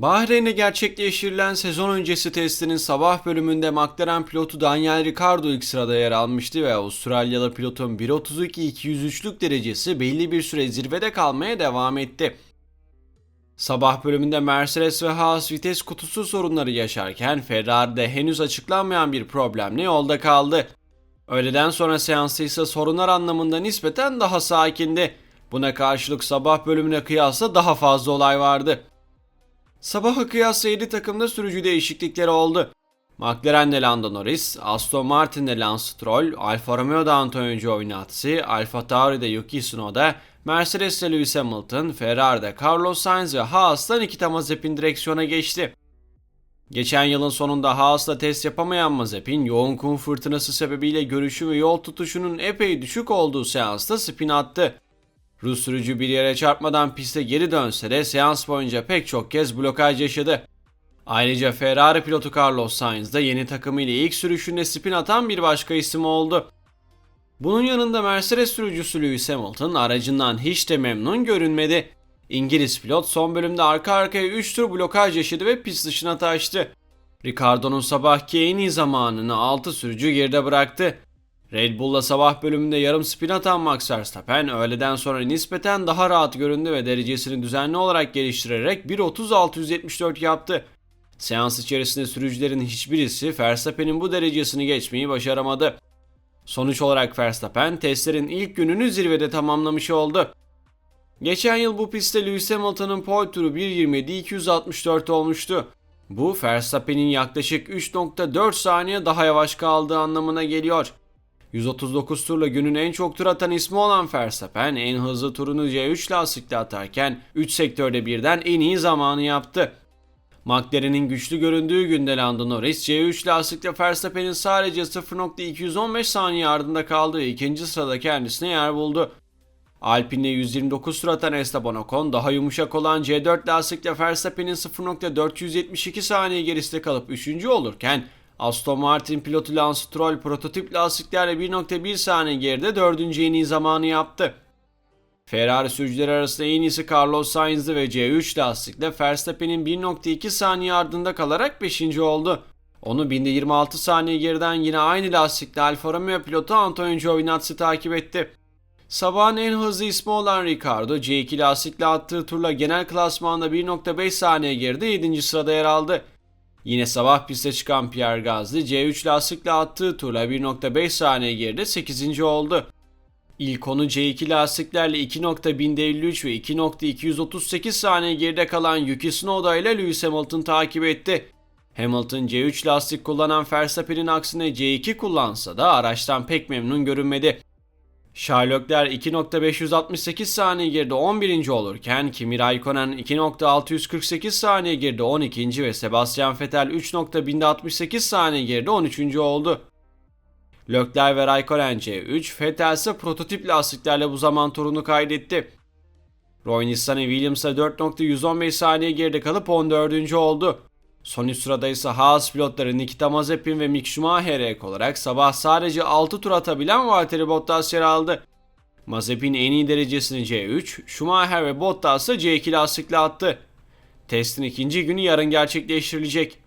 Bahreyn'de gerçekleştirilen sezon öncesi testinin sabah bölümünde McLaren pilotu Daniel Ricciardo ilk sırada yer almıştı ve Avustralyalı pilotun 1.32-203'lük derecesi belli bir süre zirvede kalmaya devam etti. Sabah bölümünde Mercedes ve Haas vites kutusu sorunları yaşarken Ferrari'de henüz açıklanmayan bir problemle yolda kaldı. Öğleden sonra seansı ise sorunlar anlamında nispeten daha sakindi. Buna karşılık sabah bölümüne kıyasla daha fazla olay vardı. Sabaha kıyasla 7 takımda sürücü değişiklikleri oldu. McLaren'de Lando Norris, Aston Martin'de Lance Stroll, Alfa Romeo'da Antonio Giovinazzi, Alfa Tauri'de Yuki Tsunoda, Mercedes'te Lewis Hamilton, Ferrari'de Carlos Sainz ve Haas'ta Nikita Mazepin direksiyona geçti. Geçen yılın sonunda Haas'la test yapamayan Mazepin, yoğun kum fırtınası sebebiyle görüşü ve yol tutuşunun epey düşük olduğu seansta spin attı. Rus sürücü bir yere çarpmadan piste geri dönse de seans boyunca pek çok kez blokaj yaşadı. Ayrıca Ferrari pilotu Carlos Sainz de yeni takımıyla ilk sürüşünde spin atan bir başka isim oldu. Bunun yanında Mercedes sürücüsü Lewis Hamilton aracından hiç de memnun görünmedi. İngiliz pilot son bölümde arka arkaya 3 tur blokaj yaşadı ve pist dışına taştı. Ricardo'nun sabahki en iyi zamanını 6 sürücü geride bıraktı. Red Bull'la sabah bölümünde yarım spin atan Max Verstappen öğleden sonra nispeten daha rahat göründü ve derecesini düzenli olarak geliştirerek 1.30.674 yaptı. Seans içerisinde sürücülerin hiçbirisi Verstappen'in bu derecesini geçmeyi başaramadı. Sonuç olarak Verstappen testlerin ilk gününü zirvede tamamlamış oldu. Geçen yıl bu pistte Lewis Hamilton'ın pole turu 1.27.264 olmuştu. Bu Verstappen'in yaklaşık 3.4 saniye daha yavaş kaldığı anlamına geliyor. 139 turla günün en çok tur atan ismi olan Verstappen en hızlı turunu C3 lastikle atarken 3 sektörde birden en iyi zamanı yaptı. McLaren'in güçlü göründüğü günde Lando Norris C3 lastikle Verstappen'in sadece 0.215 saniye ardında kaldığı ikinci sırada kendisine yer buldu. Alpine'de 129 tur atan Esteban Ocon daha yumuşak olan C4 lastikle Verstappen'in 0.472 saniye gerisinde kalıp 3. olurken Aston Martin pilotu Lance Stroll prototip lastiklerle 1.1 saniye geride 4. en iyi zamanı yaptı. Ferrari sürücüleri arasında en iyisi Carlos Sainz'di ve C3 lastikle Verstappen'in 1.2 saniye ardında kalarak 5. oldu. Onu binde 26 saniye geriden yine aynı lastikle Alfa Romeo pilotu Antonio Giovinazzi takip etti. Sabahın en hızlı ismi olan Ricardo C2 lastikle attığı turla genel klasmanda 1.5 saniye geride 7. sırada yer aldı. Yine sabah piste çıkan Pierre Gasly C3 lastikle attığı turla 1.5 saniye geride 8. oldu. İlk onu C2 lastiklerle 2.1053 ve 2.238 saniye geride kalan Yuki Tsunoda ile Lewis Hamilton takip etti. Hamilton C3 lastik kullanan Verstappen'in aksine C2 kullansa da araçtan pek memnun görünmedi. Leclerc 2.568 saniye geride 11. olurken Kimi Raikkonen 2.648 saniye geride 12. ve Sebastian Vettel 3.1068 saniye geride 13. oldu. Leclerc ve Raikkonen C3, Vettel ise prototip lastiklerle bu zaman turunu kaydetti. Roy Nissany Williams'a 4.115 saniye geride kalıp 14. oldu. Son üst sırada ise Haas pilotları Nikita Mazepin ve Mick Schumacher'e ek olarak sabah sadece 6 tur atabilen Valtteri Bottas yer aldı. Mazepin en iyi derecesini C3, Schumacher ve Bottas ise C2 lastikle attı. Testin ikinci günü yarın gerçekleştirilecek.